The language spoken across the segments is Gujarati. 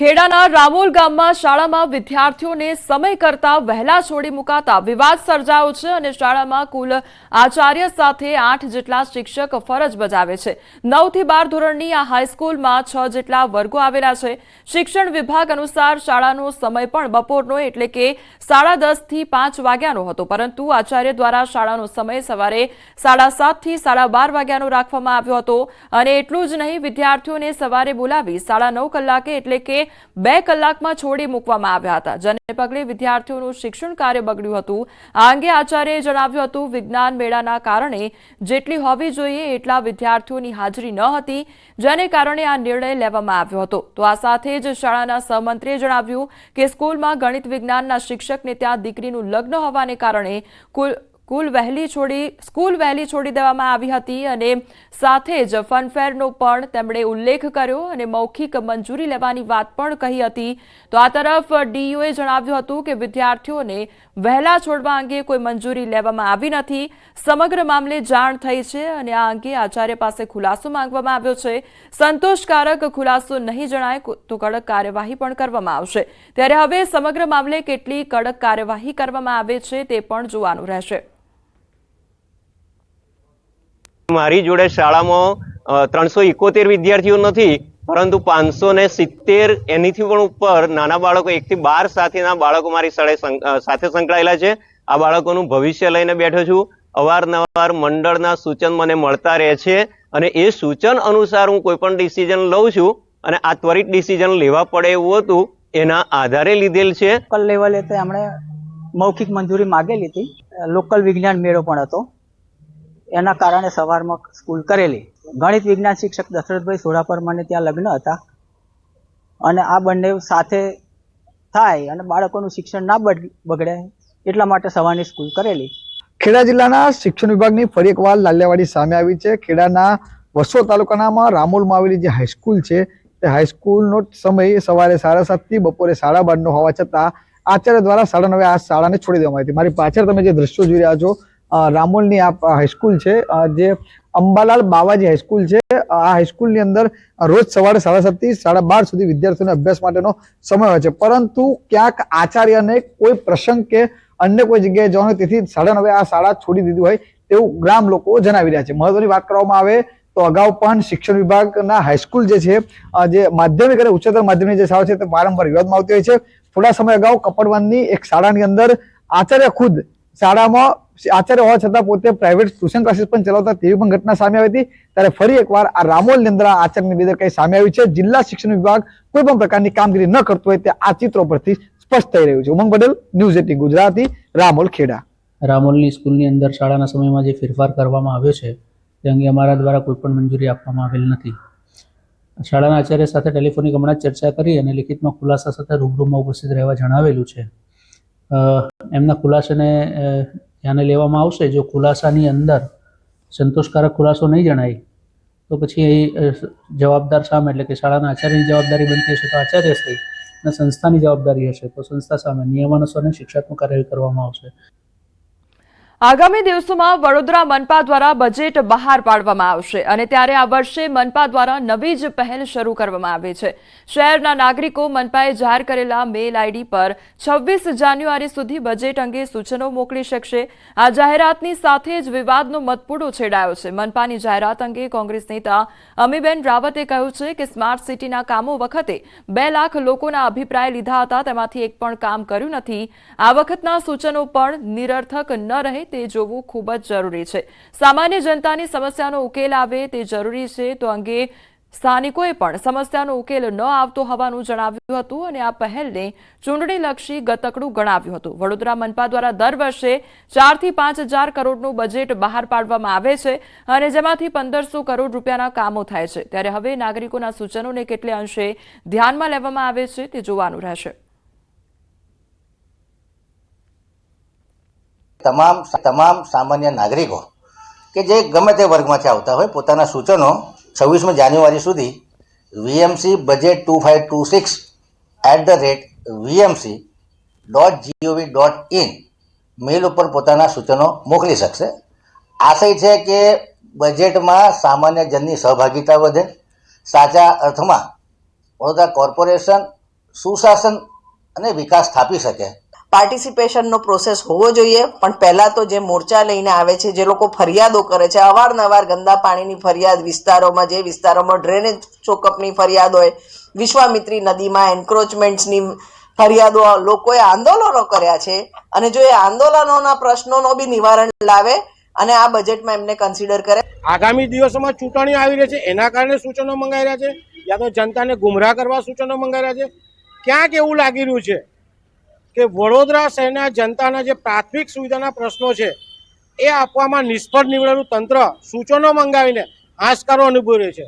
ખેડાના રામોલ ગામમાં શાળામાં વિદ્યાર્થીઓને સમય કરતા વહેલા છોડી મુકાતા વિવાદ સર્જાયો છે અને શાળામાં કુલ આચાર્ય સાથે આઠ જેટલા શિક્ષક ફરજ બજાવે છે. નવથી બાર ધોરણની આ હાઈસ્કૂલમાં છ જેટલા વર્ગો આવેલા છે. શિક્ષણ વિભાગ અનુસાર શાળાનો સમય પણ બપોરનો એટલે કે સાડા દસથી પાંચ વાગ્યાનો હતો. પરંતુ આચાર્ય દ્વારા શાળાનો સમય સવારે સાડા સાતથી સાડા બાર વાગ્યાનો રાખવામાં આવ્યો હતો. અને એટલું જ નહીં, વિદ્યાર્થીઓને સવારે બોલાવી સાડા નવ કલાકે એટલે કે બે કલાકમાં છોડી મૂકવામાં આવ્યા હતા. જેને પગલે વિદ્યાર્થીઓનું શિક્ષણ કાર્ય બગડ્યું હતું. આ અંગે આચાર્યએ જણાવ્યું હતું, વિજ્ઞાન મેળાના કારણે જેટલી હોવી જોઈએ એટલા વિદ્યાર્થીઓની હાજરી ન હતી, જેને કારણે આ નિર્ણય લેવામાં આવ્યો હતો. તો આ સાથે જ શાળાના સહમંત્રીએ જણાવ્યું કે સ્કૂલમાં ગણિત વિજ્ઞાનના શિક્ષકને ત્યાં દીકરીનું લગ્ન હોવાને કારણે કુલ કુલ વહેલી છોડી સ્કૂલ વહેલી છોડી દેવામાં આવી હતી અને સાથે જ ફનફેરનો પણ તેમણે ઉલ્લેખ કર્યો અને મૌખિક મંજૂરી લેવાની વાત પણ કહી હતી. તો આ તરફ ડીયુએ જણાવ્યું હતું કે વિદ્યાર્થીઓને વહેલા છોડવા અંગે કોઈ મંજૂરી લેવામાં આવી નથી. સમગ્ર મામલે જાણ થઈ છે અને આ અંગે આચાર્ય પાસે ખુલાસો માંગવામાં આવ્યો છે. સંતોષકારક ખુલાસો નહીં જણાય તો કડક કાર્યવાહી પણ કરવામાં આવશે. ત્યારે હવે સમગ્ર મામલે કેટલી કડક કાર્યવાહી કરવામાં આવે છે તે પણ જોવાનું રહેશે. મારી જોડે શાળામાં ત્રણસો ઇકોતેર વિદ્યાર્થીઓ નથી, પરંતુ પાંચસો ને સિત્તેર એનીથી પણ ઉપર નાના બાળકો એકથી બાર સાથેના બાળકો મારી શાળાએ સાથે સંકળાયેલા છે. આ બાળકોનું ભવિષ્ય લઈને બેઠો છું. અવારનવાર મંડળના સૂચન મને મળતા રહે છે અને એ સૂચન અનુસાર હું કોઈ પણ ડિસિઝન લઉં છું અને આ ત્વરિત ડિસિઝન લેવા પડે એવું હતું, એના આધારે લીધેલ છે. લોકલ લેવલે તો મૌખિક મંજૂરી માગેલી હતી. લોકલ વિજ્ઞાન મેળો પણ હતો. એના કારણે સવારમાં સ્કૂલ કરેલી. ગણિત વિજ્ઞાન શિક્ષક દશરથભાઈ સોડાપર મને ત્યાં લગ્ન હતા. અને આ બંને સાથે થાય અને બાળકોનું શિક્ષણ ના બગ- બગડે એટલા માટે સવારની સ્કૂલ કરેલી. ખેડા જિલ્લાના શિક્ષણ વિભાગની ફરી એકવાર લાલિયાવાડી સામે આવી છે. ખેડાના વસો તાલુકાનામાં રામોલમાં આવેલી જે હાઈસ્કૂલ છે, તે હાઈસ્કૂલનો સમય સવારે સાડા સાતથી બપોરે સાડા બારનો હોવા છતાં આચાર્ય દ્વારા સાડા નવે આ શાળાને છોડી દેવામાં આવી હતી. મારી પાછળ તમે જે દ્રશ્યો જોઈ રહ્યા છો રામોલની આ હાઈસ્કૂલ છે. જે અંબાલાલ બાવાજી હાઈસ્કૂલ છે. આ હાઈસ્કૂલની અંદર રોજ સવારે સાડા સાતથી સાડા બાર સુધી વિદ્યાર્થીઓને અભ્યાસ માટેનો સમય હોય છે. પરંતુ ક્યાંક આચાર્યને કોઈ પ્રસંગ કે અન્ય કોઈ જગ્યાએ જવાનું તેથી સાડા નવે આ શાળા છોડી દીધી હોય તેવું ગ્રામ લોકો જણાવી રહ્યા છે. મહત્વની વાત કરવામાં આવે તો અગાઉ પણ શિક્ષણ વિભાગના હાઈસ્કૂલ જે છે જે માધ્યમિક અને ઉચ્ચતર માધ્યમિક જે શાળા છે તે વારંવાર વિવાદમાં આવતી હોય છે. થોડા સમય અગાઉ કપડવનની એક શાળાની અંદર આચાર્ય ખુદ શાળામાં આચાર્ય હોવા છતાં પોતે પ્રાઇવેટ ટ્યુશન ક્લાસીસ પણ ચલાવતા તેવી પણ ઘટના સામે આવી હતી. ત્યારે ફરી એકવાર આ રામોલની અંદર આ આચાર્યની બેદરકારી સામે આવી છે. જિલ્લા શિક્ષણ વિભાગ કોઈ પણ પ્રકારની કામગીરી ન કરતું હોય તે આ ચિત્રો પરથી સ્પષ્ટ થઈ રહ્યું છે. Umang Patel, news eighteen Gujarati, Ramol Kheda. રામોલની સ્કૂલની અંદર શાળાના સમયમાં જે ફેરફાર કરવામાં આવ્યો છે, તે અંગે અમારા દ્વારા કોઈ પણ મંજૂરી આપવામાં આવેલ નથી. શાળાના આચાર્ય સાથે ટેલિફોનિક હમણાં ચર્ચા કરી અને લિખિતમાં ખુલાસા સાથે રૂબરૂમાં ઉપસ્થિત રહેવા જણાવેલું છે. એમના ખુલાસાને ધ્યાને લેવામાં આવશે. જો ખુલાસાની અંદર સંતોષકારક ખુલાસો નહીં જણાય, તો પછી જવાબદાર સામે, એટલે કે શાળાના આચાર્યની જવાબદારી બનતી હશે, તો આચાર્ય શ્રી અને સંસ્થાની જવાબદારી હશે. તો સંસ્થા સામે નિયમાનુસાર શિક્ષાત્મક કાર્યવાહી કરવામાં આવશે. આગામી દિવસોમાં વડોદરા મનપા દ્વારા બજેટ બહાર પાડવામાં આવશે અને ત્યારે આ વર્ષે મનપા દ્વારા નવી જ પહેલ શરૂ કરવામાં આવી છે. શહેરના નાગરિકો મનપાએ જાહેર કરેલા મેલ આઈડી પર છવ્વીસ જાન્યુઆરી સુધી બજેટ અંગે સૂચનો મોકલી શકશે. આ જાહેરાતની સાથે જ વિવાદનો મતપૂડો છેડાયો છે. મનપાની જાહેરાત અંગે કોંગ્રેસ નેતા અમીબેન રાવતે કહ્યું છે કે સ્માર્ટ સિટીના કામો વખતે બે લાખ લોકોના અભિપ્રાય લીધા હતા. તેમાંથી એક પણ કામ કર્યું નથી. આ વખતના સૂચનો પણ નિરર્થક ન રહે તે જોવું ખૂબ જ જરૂરી છે. સામાન્ય જનતાની સમસ્યાનો ઉકેલ આવે તે જરૂરી છે તો અંગે સ્થાનિકોએ પણ સમસ્યાનો ઉકેલ ન આવતો હોવાનું જણાવ્યું હતું અને આ પહેલને ચૂંટણીલક્ષી ગતકડું ગણાવ્યું હતું. વડોદરા મનપા દ્વારા દર વર્ષે ચારથી પાંચ હજાર કરોડનું બજેટ બહાર પાડવામાં આવે છે અને જેમાંથી પંદરસો કરોડ રૂપિયાના કામો થાય છે. ત્યારે હવે નાગરિકોના સૂચનોને કેટલે અંશે ધ્યાનમાં લેવામાં આવે છે તે જોવાનું રહેશે. તમામ તમામ સામાન્ય નાગરિકો કે જે ગમે તે વર્ગમાંથી આવતા હોય, પોતાના સૂચનો છવ્વીસમી જાન્યુઆરી સુધી VMC budget two five two six at the rate VMC dot GOV dot in mail ઉપર પોતાના સૂચનો મોકલી શકશે. આશય છે કે બજેટમાં સામાન્ય જનની સહભાગિતા વધે. સાચા અર્થમાં વડોદરા કોર્પોરેશન સુશાસન અને વિકાસ સ્થાપી શકે. પાર્ટિસિપેશનનો પ્રોસેસ હોવો જોઈએ, પણ પહેલાં તો જે મોરચા લઈને આવે છે, જે લોકો ફરિયાદો કરે છે, અવારનવાર ગંદા પાણીની ફરિયાદ વિસ્તારોમાં, જે વિસ્તારોમાં ડ્રેનેજ ચોકઅપની ફરિયાદ હોય, વિશ્વામિત્રી નદીમાં એન્ક્રોચમેન્ટ્સની ફરિયાદો લોકોએ આંદોલનો કર્યા છે, અને જો એ આંદોલનોના પ્રશ્નોનો બી નિવારણ લાવે, અને આ બજેટમાં એમને કન્સિડર કરે. આગામી દિવસોમાં ચૂંટણી આવી રહી છે, એના કારણે સૂચનો મંગાઈ રહ્યા છે, યા તો જનતાને ગુમરાહ કરવા સૂચનો મંગાઈ રહ્યા છે. ક્યાંક એવું લાગી રહ્યું છે કે વડોદરા શહેરના જનતાના જે પ્રાથમિક સુવિધાના પ્રશ્નો છે, એ આપવામાં નિષ્ફળ નીવડેલું તંત્ર સૂચનો મંગાવીને હાશકારો અનુભવી રહ્યું છે.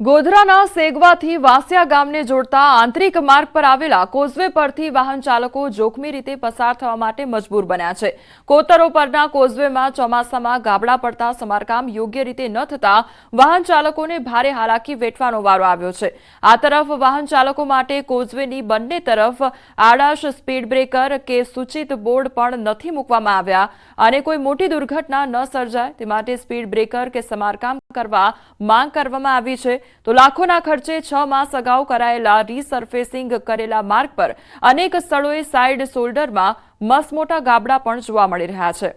ગોધરાના સેગવાથી વાસિયા ગામને જોડતા આંતરિક માર્ગ પર આવેલા કોઝવે પરથી વાહન ચાલકો જોખમી રીતે પસાર થવા માટે મજબૂર બન્યા છે. કોતરો પરના કોઝવેમાં ચોમાસામાં ગાબડા પડતા સમારકામ યોગ્ય રીતે ન થતા વાહન ચાલકોને ભારે હાલાકી વેઠવાનો વારો આવ્યો છે. આ તરફ વાહન ચાલકો માટે કોઝવેની બંને તરફ આડાશ સ્પીડ બ્રેકર કે સૂચિત બોર્ડ પણ નથી મૂકવામાં આવ્યા અને કોઈ મોટી દુર્ઘટના ન સર્જાય તે માટે સ્પીડ બ્રેકર કે સમારકામ કરવા માંગ કરવામાં આવી છે. તો લાખોના ખર્ચે છ માસ અગાઉ કરાયેલા રીસર્ફેસિંગ કરેલા માર્ગ પર અનેક સ્થળોએ સાઇડ શોલ્ડરમાં મસમોટા ગાબડા પણ જોવા મળી રહ્યા છે.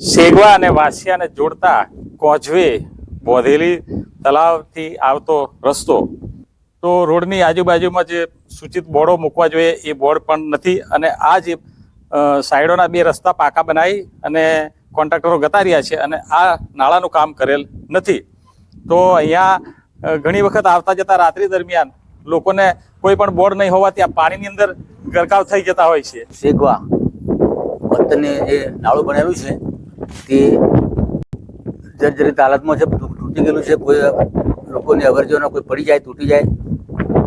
શેગવા અને વાસિયાને જોડતા કોઝવે બોધેલી તલાવથી આવતો રસ્તો. તો રોડની આજુબાજુમાં જે સૂચિત બોર્ડો મૂકવા જોઈએ એ બોર્ડ પણ નથી અને આ જે સાઈડોના બે રસ્તા પાકા બનાવી અને કોન્ટ્રાક્ટરો ગતા રહ્યા છે અને આ નાળાનું કામ કરેલ નથી. તો અહીંયા ઘણી વખત આવતા જતા રાત્રિ દરમિયાન લોકોને કોઈ પણ બોર્ડ નહીં હોવાથી આ પાણીની અંદર ગરકાવ થઈ જતા હોય છે. શેગવા વતનને જે નાળું બનેલું છે. તે જર્જરિત હાલતમાં છે તૂટી ગયેલું છે. કોઈ લોકોની અવર કોઈ પડી જાય, તૂટી જાય,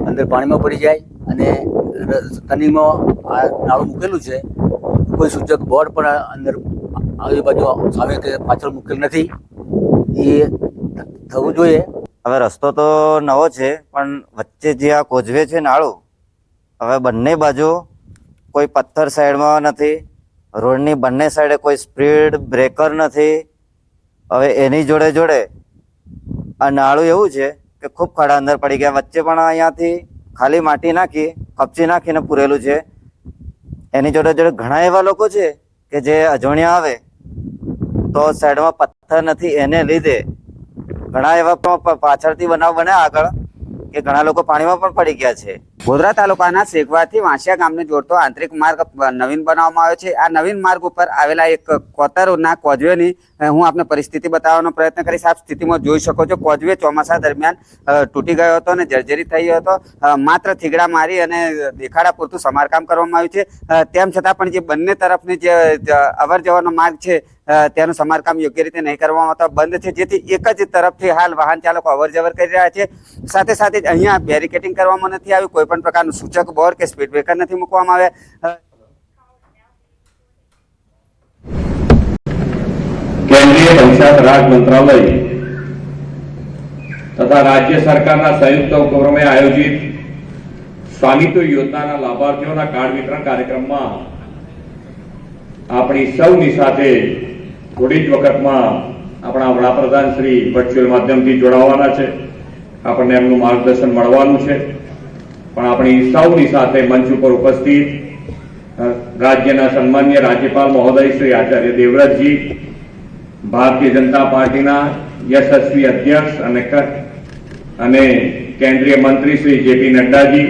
અંદર પાણીમાં પડી જાય અને તનીમાં આ નાળું મૂકેલું છે. કોઈ સૂચક બોર્ડ પણ અંદર આજુબાજુ સામે કે પાછળ મૂકેલ નથી. એ થવું જોઈએ. હવે રસ્તો તો નવો છે, પણ વચ્ચે જે આ કોઝવે છે નાળું, હવે બંને બાજુ કોઈ પથ્થર સાઈડમાં નથી, રોડની બંને સાઈડે કોઈ સ્પીડ બ્રેકર નથી. હવે એની જોડે જોડે આ નાળું એવું છે કે ખૂબ ખાડા અંદર પડી ગયા. વચ્ચે પણ અહીંયાથી ખાલી માટી નાખી, કપચી નાખીને પૂરેલું છે. એની જોડે જોડે ઘણા એવા લોકો છે કે જે અજોણ્યા આવે તો સાઈડમાં પથ્થર નથી, એને લીધે ઘણા એવા પાછળથી બનાવ બને આગળ, કે ઘણા લોકો પાણીમાં પણ પડી ગયા છે. ગોધરા તાલુકાના શેખવાથી વાંસિયા ગામને જોડતો આંતરિક માર્ગ નવીન બનાવવામાં આવ્યો છે. આ નવીન માર્ગ ઉપર આવેલા એક કોતરના કોજવેની હું આપને પરિસ્થિતિ બતાવવાનો પ્રયત્ન કરીશ. આપ સ્થિતિમાં જોઈ શકો છો કોજવે ચોમાસા દરમિયાન તૂટી ગયો હતો અને જર્જરી થઈ ગયો હતો. માત્ર થીગડા મારી અને દેખાડા પૂરતું સમારકામ કરવામાં આવ્યું છે. તેમ છતાં પણ જે બંને તરફની જે અવર જવરનો માર્ગ છે તેનું સમારકામ યોગ્ય રીતે નહીં કરવામાં આવતા બંધ છે. જેથી એક જ તરફથી હાલ વાહન ચાલકો અવર જવર કરી રહ્યા છે. સાથે સાથે અહીંયા બેરિકેટિંગ કરવામાં નથી આવ્યું. કોઈ પણ પ્રકારનું સૂચક બોર કે સ્પીડ બ્રેકર નથી મૂકવામાં આવે. કેન્દ્રીય પંચાયત રાજ મંત્રાલય તથા રાજ્ય સરકારના સંયુક્ત ઉપક્રમે આયોજિત સ્વામિત્વ યોજનાના લાભાર્થીઓના કાર્ડ વિતરણ કાર્યક્રમમાં આપણી સૌની સાથે થોડી જ વખતમાં આપણા વડાપ્રધાન શ્રી વર્ચ્યુઅલ માધ્યમથી જોડાવાના છે. આપણને એમનું માર્ગદર્શન મળવાનું છે. પણ આપણી સૌની સાથે મંચ ઉપર ઉપસ્થિત રાજ્યના સન્માન્ય રાજ્યપાલ મહોદય શ્રી આચાર્ય દેવવ્રતજી, ભારતીય જનતા પાર્ટીના યશસ્વી અધ્યક્ષ અને અને કેન્દ્રીય મંત્રી શ્રી જેપી નડ્ડાજી,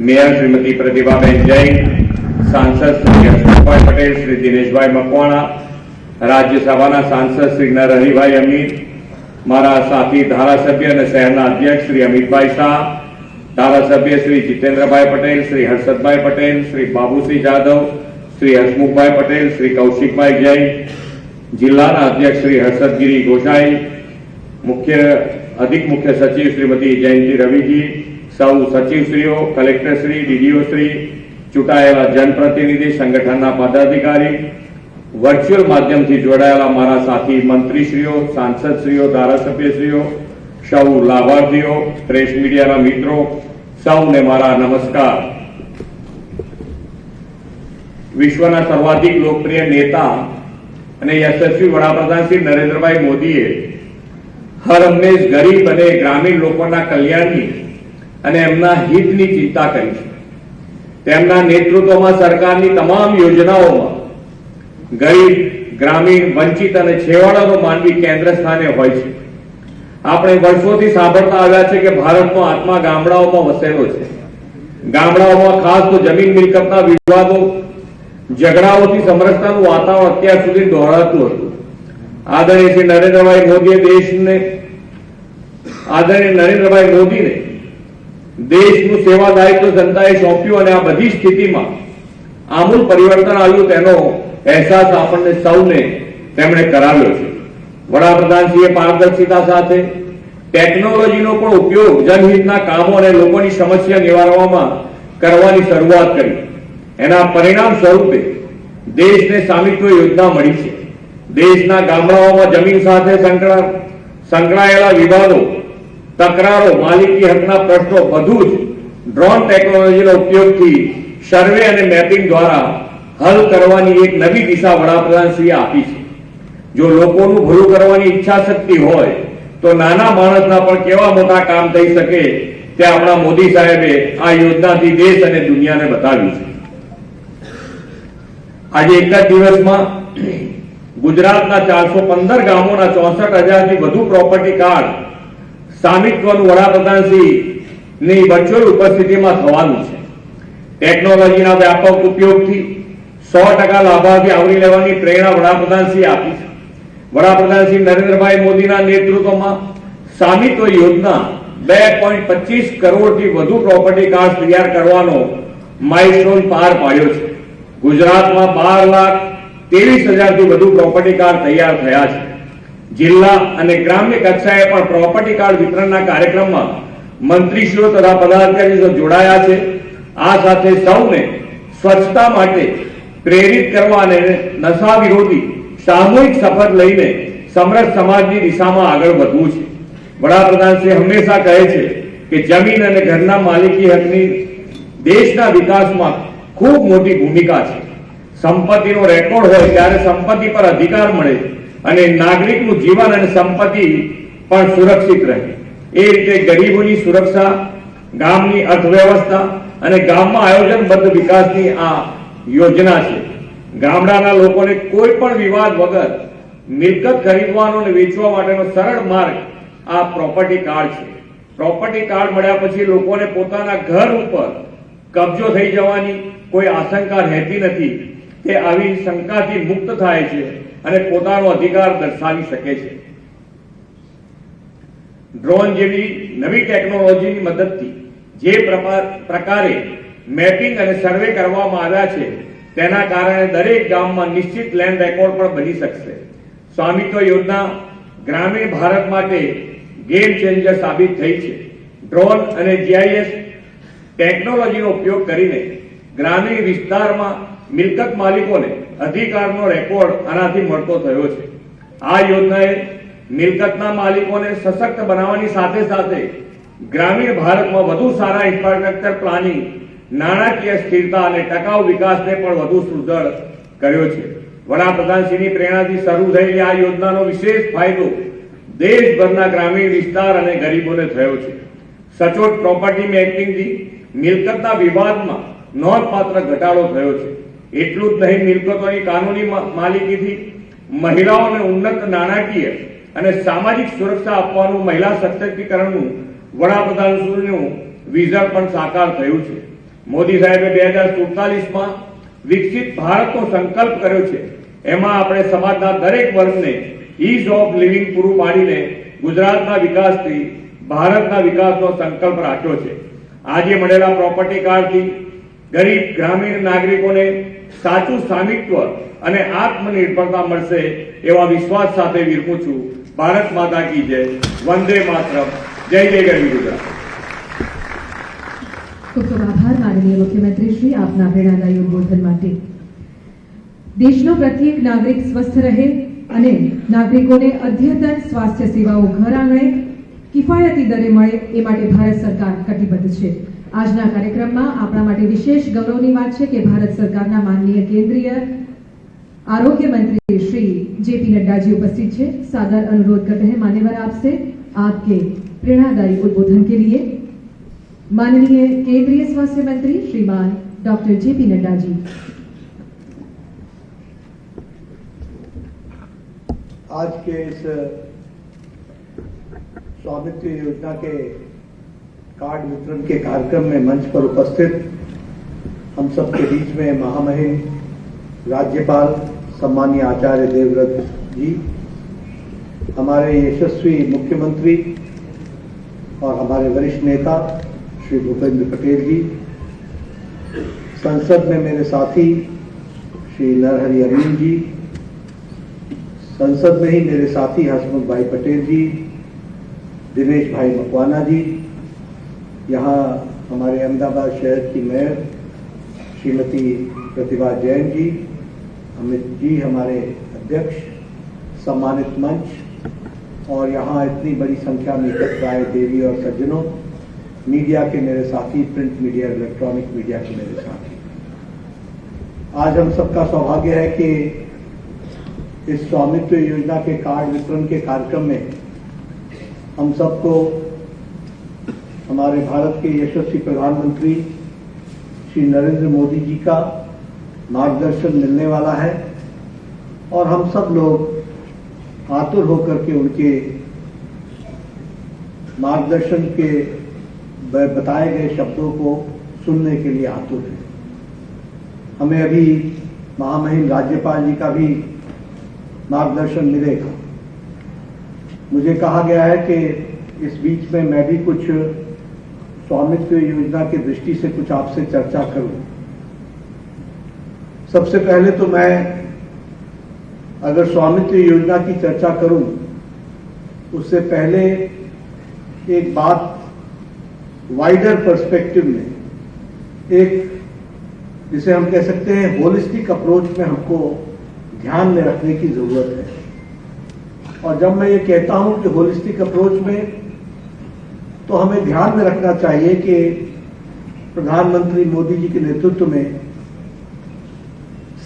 મેયર શ્રીમતી પ્રતિભાબેન જૈન, સાંસદ શ્રી યશભાઈ પટેલ, શ્રી દિનેશભાઈ મકવાણા, રાજ્યસભાના સાંસદ શ્રી નરહરિભાઈ અમીર, મારા સાથી ધારાસભ્ય અને શહેરના અધ્યક્ષ શ્રી અમિતભાઈ શાહ ધારાસભ્ય શ્રી જીતેન્દ્રભાઈ પટેલ, શ્રી હર્ષદભાઈ પટેલ, શ્રી બાબુસિંહ જાદવ શ્રી હસમુખભાઈ પટેલ, શ્રી કૌશિકભાઈ જૈન જિલ્લાના અધ્યક્ષ શ્રી હર્ષદગીરી ગોસાઈ, મુખ્ય, અધિક મુખ્ય સચિવ શ્રીમતી જયંતિ રવિજી, સૌ સચિવશ્રીઓ કલેક્ટરશ્રી ડીડીઓશ્રી ચૂંટાયેલા જનપ્રતિનિધિ, સંગઠનના પદાધિકારી, વર્ચ્યુઅલ માધ્યમથી જોડાયેલા મારા સાથી મંત્રીશ્રીઓ, સાંસદશ્રીઓ, ધારાસભ્યશ્રીઓ, સૌ લાભાર્થીઓ, પ્રેસ મીડિયાના મિત્રો સૌને મારા નમસ્કાર. વિશ્વના સર્વાધિક લોકપ્રિય નેતા અને યશસ્વી વડાપ્રધાન શ્રી નરેન્દ્રભાઈ મોદીએ હર હંમેશ ગરીબ અને ગ્રામીણ લોકોના કલ્યાણની અને એમના હિતની ચિંતા કરી છે. તેમના નેતૃત્વમાં સરકારની તમામ યોજનાઓમાં ગરીબ, ગ્રામીણ, વંચિત અને છેવાડાનો માનવી કેન્દ્ર સ્થાને હોય છે. આપણે વર્ષોથી સાંભળતા આવ્યા છે કે ભારતનો આત્મા ગામડાઓમાં વસેલો છે. ગામડાઓમાં ખાસ તો જમીન મિલકતના વિવાદો, ઝઘડાઓથી સમરસતાનું વાતાવરણ અત્યાર સુધી દોહરાતું હતું. આદરણીય શ્રી નરેન્દ્રભાઈ મોદીએ દેશને, આદરણીય નરેન્દ્રભાઈ મોદીને દેશનું સેવા દાયિત્વ જનતાએ સોંપ્યું અને આ બધી સ્થિતિમાં આમૂલ પરિવર્તન આવ્યું તેનો અહેસાસ આપણને સૌને તેમણે કરાવ્યો છે. વડાપ્રધાનશ્રીએ પારદર્શિતા સાથે ટેકનોલોજીનો પણ ઉપયોગ જનહિતના કામો અને લોકોની સમસ્યા નિવારવામાં કરવાની શરૂઆત કરી. એના પરિણામ સ્વરૂપે દેશને સામિત્વ યોજના મળી છે. દેશના ગામડાઓમાં જમીન સાથે સંકળા- સંકળાયેલા વિવાદો તકરારો, માલિકી હકના પ્રશ્નો બધું જ ડ્રોન ટેકનોલોજીના ઉપયોગથી સર્વે અને મેપિંગ દ્વારા હલ કરવાની એક નવી દિશા વડાપ્રધાનશ્રીએ આપી છે. જો લોકોનું ભલું કરવાની ઈચ્છા શક્તિ હોય તો નાના માણસના પણ કેવા મોટા કામ થઈ શકે તે આપણા મોદી સાહેબે આ યોજનાથી દેશ અને દુનિયાને બતાવ્યું છે. આજે એક જ દિવસમાં ગુજરાતના ચારસો પંદર ગામોના ચોસઠ હજારથી વધુ પ્રોપર્ટી કાર્ડ સામિત્વનું વડાપ્રધાનશ્રી ની વર્ચ્યુઅલ ઉપસ્થિતિમાં થવાનું છે. ટેકનોલોજીના વ્યાપક ઉપયોગથી સો ટકા લાભાર્થી આવરી લેવાની પ્રેરણા વડાપ્રધાનશ્રી આપી છે. વડાપ્રધાન શ્રી નરેન્દ્રભાઈ મોદીના નેતૃત્વમાં સામિત્વ યોજના બે પોઈન્ટ પચીસ કરોડથી વધુ પ્રોપર્ટી કાર્ડ તૈયાર કરવાનો માઇલસ્ટોન પાર પાડ્યો છે. ગુજરાતમાં બાર લાખ ત્રેવીસ હજારથી વધુ પ્રોપર્ટી કાર્ડ તૈયાર થયા છે. જિલ્લા અને ગ્રામ્ય કક્ષાએ પણ પ્રોપર્ટી કાર્ડ વિતરણના કાર્યક્રમમાં મંત્રીશ્રીઓ તથા પદાધિકારીઓ જોડાયા છે. આ સાથે સૌને સ્વચ્છતા માટે પ્રેરિત કરવા અને નશા વિરોધી સામૂહિક શપથ લઈને સમરસ સમાજની દિશામાં આગળ વધવું છે. વડાપ્રધાન શ્રી હંમેશા કહે છે કે જમીન અને ઘરના માલિકી હકની દેશના વિકાસમાં ખૂબ મોટી ભૂમિકા છે. સંપત્તિનો રેકોર્ડ હોય ત્યારે સંપત્તિ પર અધિકાર મળે અને નાગરિકનું જીવન અને સંપત્તિ પણ સુરક્ષિત રહે. એ રીતે ગરીબોની સુરક્ષા, ગામની અર્થવ્યવસ્થા અને ગામમાં આયોજનબદ્ધ વિકાસની આ યોજના છે. ગામડાના લોકોને કોઈ પણ વિવાદ વગર મિલકત ખરીદવાનો અને વેચવા માટેનો સરળ માર્ગ આ પ્રોપર્ટી કાર્ડ છે. પ્રોપર્ટી કાર્ડ મળ્યા પછી લોકોને પોતાના ઘર ઉપર કબજો થઈ જવાની કોઈ આશંકા રહેતી નથી તે આવી શંકાથી મુક્ત થાય છે અને પોતાનો અધિકાર દર્શાવી શકે છે. ડ્રોન જેવી નવી ટેકનોલોજીની મદદથી જે પ્રકારે મેપિંગ અને સર્વે કરવામાં આવ્યા છે તેના કારણે દરેક ગામમાં નિશ્ચિત લેન્ડ રેકોર્ડ પણ બની શકશે. સ્વામિત્વ યોજના ગ્રામીણ ભારત માટે ગેમ ચેન્જર સાબિત થઈ છે. ડ્રોન અને જીઆઈએસ ટેકનોલોજીનો ઉપયોગ કરીને ગ્રામીણ વિસ્તારમાં મિલકત માલિકોને અધિકારનો રેકોર્ડ આનાથી મળતો થયો છે. આ યોજનાએ મિલકતના માલિકોને સશક્ત બનાવવાની સાથે સાથે ગ્રામીણ ભારતમાં વધુ સારા ઇન્ફ્રાસ્ટ્રક્ચર પ્લાનિંગ નાણાકીય સ્થિરતા અને ટકાઉ વિકાસને પણ વધુ સુદૃઢ કર્યો છે. વડાપ્રધાનશ્રીની પ્રેરણાથી શરૂ થયેલી આ યોજનાનો વિશેષ ફાયદો દેશભરના ગ્રામીણ વિસ્તાર અને ગરીબોને થયો છે. સચોટ પ્રોપર્ટી મેપિંગથી મિલકતના વિવાદમાં નોંધપાત્ર ઘટાડો થયો છે. એટલું જ નહીં, મિલકતોની કાનૂની માલિકીથી મહિલાઓને ઉન્નત નાણાકીય અને સામાજિક સુરક્ષા આપવાનું મહિલા સશક્તિકરણનું વડાપ્રધાનશ્રીનું વિઝન પણ સાકાર થયું છે. મોદી સાહેબે બે હજાર સુડતાલીસમાં વિકસિત ભારતનો સંકલ્પ કર્યો છે. એમાં આપણે સમાજના દરેક વર્ગને ઇઝ ઓફ લિવિંગ પૂરું પાડીને ગુજરાતના વિકાસથી ભારતના વિકાસનો સંકલ્પ રાખ્યો છે. આજે મળેલા પ્રોપર્ટી કાર્ડથી ગરીબ ગ્રામીણ નાગરિકોને સાચું સ્વામિત્વ અને આત્મનિર્ભરતા મળશે એવા વિશ્વાસ સાથે વિરમું છું. ભારત માતા કી જય. વંદે માતરમ. જય જય ગરવી ગુજરાત. ખૂબ ખૂબ આભાર માનનીય મુખ્યમંત્રી શ્રી આપના પ્રેરણાદાયી ઉદબોધન માટે દેશનો પ્રત્યેક નાગરિક સ્વસ્થ રહે અને નાગરિકોને અદ્યતન સ્વાસ્થ્ય સેવાઓ ઘર આંગણે કિફાયતી દરે મળે એ માટે ભારત સરકાર કટિબદ્ધ છે આજના કાર્યક્રમમાં આપણા માટે વિશેષ ગૌરવની વાત છે કે ભારત સરકારના માનનીય કેન્દ્રીય आरोग्य मंत्री श्री जेपी नड्डा जी उपस्थित है सादर अनुरोध करते हैं मान्यवर आपसे आपके प्रेरणादायी उद्बोधन के लिए माननीय केंद्रीय स्वास्थ्य मंत्री श्रीमान डॉक्टर जेपी नड्डा जी। आज के इस स्वामित्व योजना के कार्ड वितरण के कार्यक्रम में मंच पर उपस्थित हम सबके बीच में महामहिम राज्यपाल सम्मानीय आचार्य देवव्रत जी, हमारे यशस्वी मुख्यमंत्री और हमारे वरिष्ठ नेता श्री भूपेंद्र पटेल जी। संसद में मेरे साथी श्री नरहरि अमीन जी। संसद में ही मेरे साथी हसमुख भाई पटेल जी, दिनेश भाई मकवाना जी। यहाँ हमारे अहमदाबाद शहर की मेयर श्रीमती प्रतिभा जैन जी, अमित जी हमारे अध्यक्ष, सम्मानित मंच, और यहाँ इतनी बड़ी संख्या में एकत्र आए देवी और सज्जनों। मीडिया के मेरे साथी, प्रिंट मीडिया, इलेक्ट्रॉनिक मीडिया के मेरे साथी। आज हम सबका सौभाग्य है कि इस स्वामित्व योजना के कार्ड वितरण के कार्यक्रम में हम सबको हमारे भारत के यशस्वी प्रधानमंत्री श्री नरेंद्र मोदी जी का मार्गदर्शन मिलने वाला है और हम सब लोग आतुर होकर के उनके मार्गदर्शन के ब- बताए गए शब्दों को सुनने के लिए आतुर हैं। हमें अभी महामहिम राज्यपाल जी का भी मार्गदर्शन मिलेगा। मुझे कहा गया है कि इस बीच में मैं भी कुछ स्वामित्व योजना की दृष्टि से कुछ आपसे चर्चा करूँ। सबसे पहले तो मैं अगर स्वामित्व योजना की चर्चा करूँ, उससे पहले एक बात वाइडर पर्सपेक्टिव में एक, जिसे हम कह सकते हैं होलिस्टिक अप्रोच में हमको ध्यान में रखने की ज़रूरत है। और जब मैं ये कहता हूँ कि होलिस्टिक अप्रोच में तो हमें ध्यान में रखना चाहिए कि प्रधानमंत्री मोदी जी के नेतृत्व में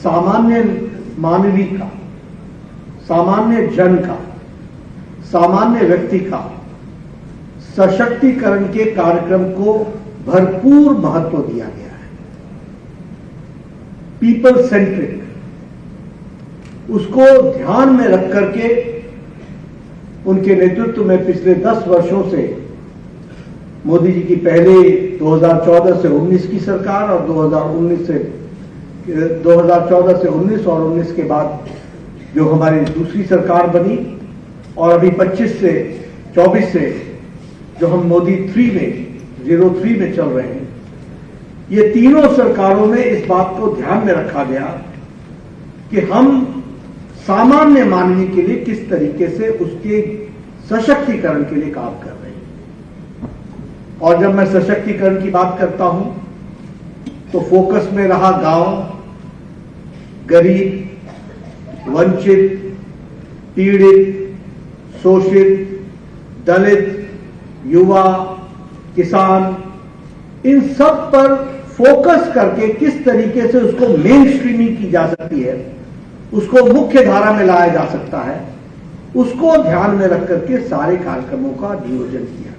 सामान्य मानवीय का, सामान्य जन का, सामान्य व्यक्ति का सशक्तिकरण के कार्यक्रम को भरपूर महत्व दिया गया है। पीपल सेंट्रिक उसको ध्यान में रख करके उनके नेतृत्व में पिछले 10 वर्षों से मोदी जी की पहले 2014 से 19 की सरकार और 2019 से 2014 से 19 और 19 के बाद जो हमारी दूसरी सरकार बनी और अभी 25 से 24 से जो हम मोदी थ्री में, ज़ीरो थ्री में चल रहे हैं, ये तीनों सरकारों में इस बात को ध्यान में रखा गया कि हम सामान्य मानवीय के लिए किस तरीके से उसके सशक्तिकरण के लिए काम कर रहे हैं। और जब मैं सशक्तिकरण की बात करता हूँ तो फोकस में रहा गाँव, गरीब, वंचित, पीड़ित, शोषित, दलित युवा, किसान, इन सब पर फोकस करके किस तरीके से उसको मेन स्ट्रीमिंग की जा सकती है, उसको मुख्य धारा में लाया जा सकता है, उसको ध्यान में रखकर के सारे कार्यक्रमों का नियोजन किया।